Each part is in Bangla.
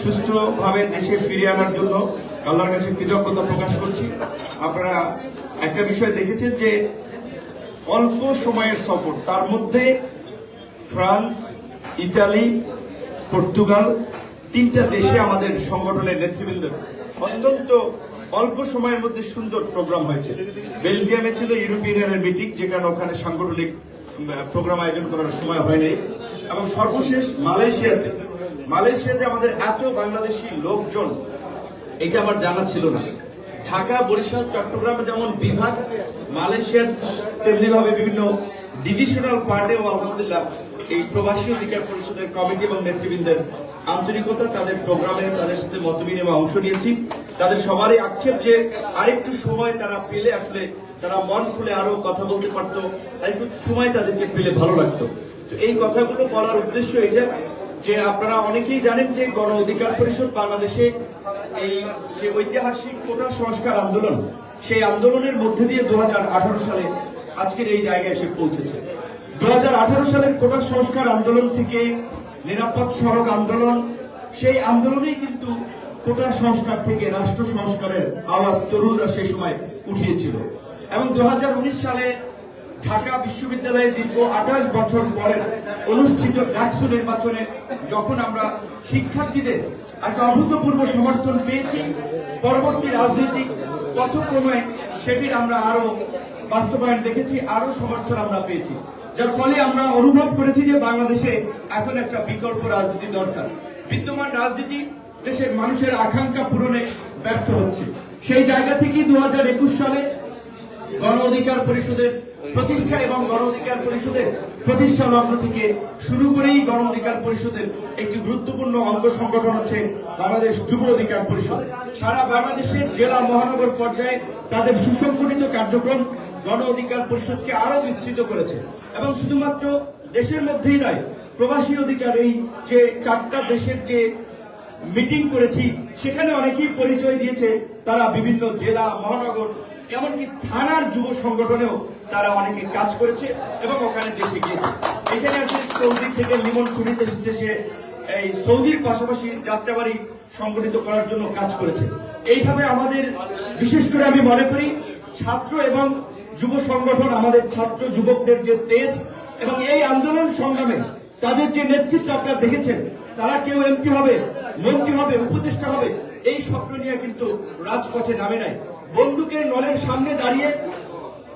সুস্থভাবে দেশে ফিরিয়ে আনার জন্য আল্লাহর কাছে কৃতজ্ঞতা প্রকাশ করছি। আপনারা একটা বিষয় দেখেছেন যে অল্প সময়ের সফর, তার মধ্যে ফ্রান্স, ইতালি, পর্তুগাল তিনটা দেশে আমাদের সংগঠনের নেতৃবৃন্দ। অত্যন্ত অল্প সময়ের মধ্যে সুন্দর প্রোগ্রাম হয়েছে। বেলজিয়ামে ছিল ইউরোপিয়ানের মিটিং, যেখানে ওখানে সাংগঠনিক প্রোগ্রাম আয়োজন করার সময় হয়নি। এবং সর্বশেষ মালয়েশিয়াতে মালয়েশিয়াতে আমাদের এত বাংলাদেশি লোকজন, এটা আমার জানা ছিল না। ঢাকা, বরিশাল, চট্টগ্রামে যেমন বিভাগ, মালয়েশিয়ার তেমনি ভাবে বিভিন্ন ডিভিশনাল পার্টেও আলহামদুলিল্লাহ এই প্রবাসী অধিকার পরিষদের কমিটি এবং নেতৃবৃন্দের আন্তরিকতা, তাদের প্রোগ্রামে তাদের সাথে মত বিনিময়ে অংশ নিয়েছি। তাদের সবারই আক্ষেপ যে আরেকটু সময় তারা পেলে আসলে তারা মন খুলে আরও কথা বলতে পারতো, আরেকটু সময় তাদেরকে পেলে ভালো লাগতো। তো এই কথাগুলো বলার উদ্দেশ্য এটা যে আপনারা অনেকেই জানেন যে গণ অধিকার পরিষদ বাংলাদেশে এই যে ঐতিহাসিক কোটা সংস্কার আন্দোলন, সেই আন্দোলনের মধ্যে দিয়ে দু সালে আজকের এই জায়গায় এসে পৌঁছেছে। দু হাজার আঠারো সালের কোটা সংস্কার আন্দোলন থেকে নিরাপদ সড়ক আন্দোলন, সেই আন্দোলনেই কিন্তু কোটা সংস্কার থেকে রাষ্ট্র সংস্কারের আওয়াজ তরুণরা সেই সময় উঠিয়েছিল। এবং দু হাজার উনিশ সালে ঢাকা বিশ্ববিদ্যালয়ে দীর্ঘ আঠাশ বছর পরে অনুষ্ঠিত ডাকসু নির্বাচনে যখন আমরা শিক্ষার্থীদের একটা অভূতপূর্ব সমর্থন পেয়েছি, পরবর্তী রাজনৈতিক পথক্রমে সেটির আমরা আরও বাস্তবায়ন দেখেছি আরও সমর্থন আমরা পেয়েছি। যার ফলে আমরা অনুভব করেছি যে বাংলাদেশে এখন একটা বিকল্প রাজনীতি দরকার। বিদ্যমান রাজনীতি দেশের মানুষের আকাঙ্ক্ষা পূরণে ব্যর্থ হচ্ছে। সেই জায়গা থেকেই দু হাজার একুশ সালে গণ অধিকার পরিষদের প্রতিষ্ঠা এবং গণ অধিকার পরিষদের প্রতিষ্ঠা লগ্ন থেকে শুরু করেই গণ অধিকার পরিষদের একটি গুরুত্বপূর্ণ অঙ্গ সংগঠন হচ্ছে বাংলাদেশ যুব অধিকার পরিষদ। সারা বাংলাদেশের জেলা মহানগর পর্যায়ে তাদের সুসংগঠিত কার্যক্রম গণ অধিকার পরিষদকে আরও বিস্তৃত করেছে। এবং শুধুমাত্র দেশের মধ্যেই নয়, প্রবাসী অধিকার, এই যে চারটা দেশের যে মিটিং করেছি, সেখানে অনেকেই পরিচয় দিয়েছে। তারা বিভিন্ন জেলা, মহানগর এমনকি থানার যুব সংগঠনেও তারা অনেকে কাজ করেছে এবং ওখানে দেশে গিয়েছে। এখানে আছে সৌদি থেকে লিমন ছুরিতে এসেছে, সে এই সৌদির পাশাপাশি যাত্রাবাড়ি সংগঠিত করার জন্য কাজ করেছে। এইভাবে আমাদের, বিশেষ করে আমি মনে করি, ছাত্র এবং যুব সংগঠন আমাদের ছাত্র যুবকদের যে তেজ এবং এই আন্দোলন সংগ্রামে তাদের যে নেতৃত্ব আপনারা দেখেছেন, তারা কেউ এমপি হবে, মন্ত্রী হবে, উপদেষ্টা হবে, এই স্বপ্ন নিয়ে কিন্তু রাজপথে নামে নাই। বন্দুকের নলের সামনে দাঁড়িয়ে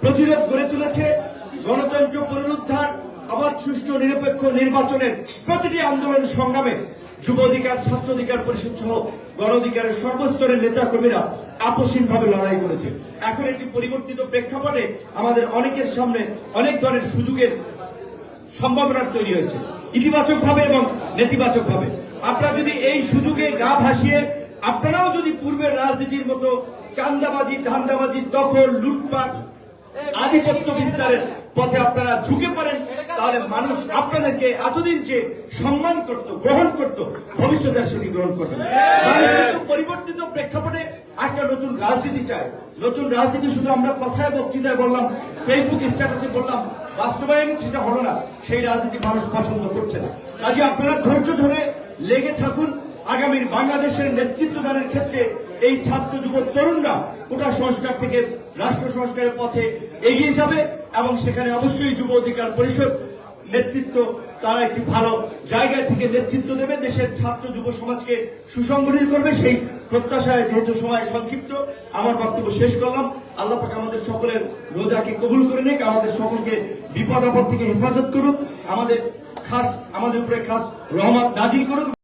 প্রতিরোধ গড়ে তুলেছে গণতন্ত্র পুনরুদ্ধার আবাদ সুষ্ঠু নিরপেক্ষ নির্বাচনের প্রতিটি আন্দোলন সংগ্রামে যুব অধিকার, ছাত্র অধিকার পরিষদ সহ গণ অধিকারের সর্বস্তরের নেতা কর্মীরা আপসীন ভাবে লড়াই করেছে। এখন একটি পরিবর্তিত প্রেক্ষাপটে আমাদের অনেকের সামনে অনেক ধরনের সুযোগের সম্ভাবনা তৈরি হয়েছে। ইতিবাচক ভাবে এবং নেতিবাচক ভাবে আপনারা যদি এই সুযোগে গা ভাসিয়ে আপনারাও যদি পূর্বের রাজনীতির মতো চান্দাবাজি, ধান্দাবাজি, দখল, লুটপাট, আধিপত্য বিস্তারের পথে আপনারা ঝুঁকে পড়েন, তাহলে মানুষ আপনাদেরকে এতদিন যে সম্মান করত, গ্রহণ করত, ভবিষ্যতে আর সেটি গ্রহণ করবে পরিবর্তিত প্রেক্ষাপটে একটা নতুন রাজনীতি চায়। নতুন রাজনীতি শুধু আমরা কথায়, বক্তৃতায় বললাম ফেসবুক স্ট্যাটাসে বললাম, বাস্তবায়ন সেটা হলো না। সেই রাজনীতি মানুষ পছন্দ করছে না। কাজে আপনারা ধৈর্য ধরে লেগে থাকুন আগামীর বাংলাদেশের নেতৃত্ব দানের ক্ষেত্রে এই ছাত্র যুব তরুণরা কোটা সংস্কার থেকে রাষ্ট্র সংস্কারের পথে এগিয়ে যাবে এবং সেখানে অবশ্যই যুব অধিকার পরিষদ নেতৃত্ব তারা একটি ভালো জায়গা থেকে নেতৃত্ব দেবে। দেশের ছাত্র যুব সমাজকে সুসংগঠিত করবে। সেই প্রত্যাশায় যেহেতু সময় সংক্ষিপ্ত, আমার বক্তব্য শেষ করলাম। আল্লাহ পাক আমাদের সকলের রোজাকে কবুল করে নিক। আমাদের সকলকে বিপদ আপদ থেকে হেফাজত করুক। আমাদের খাস আমাদের উপরে খাস রহমত নাজিল করুক।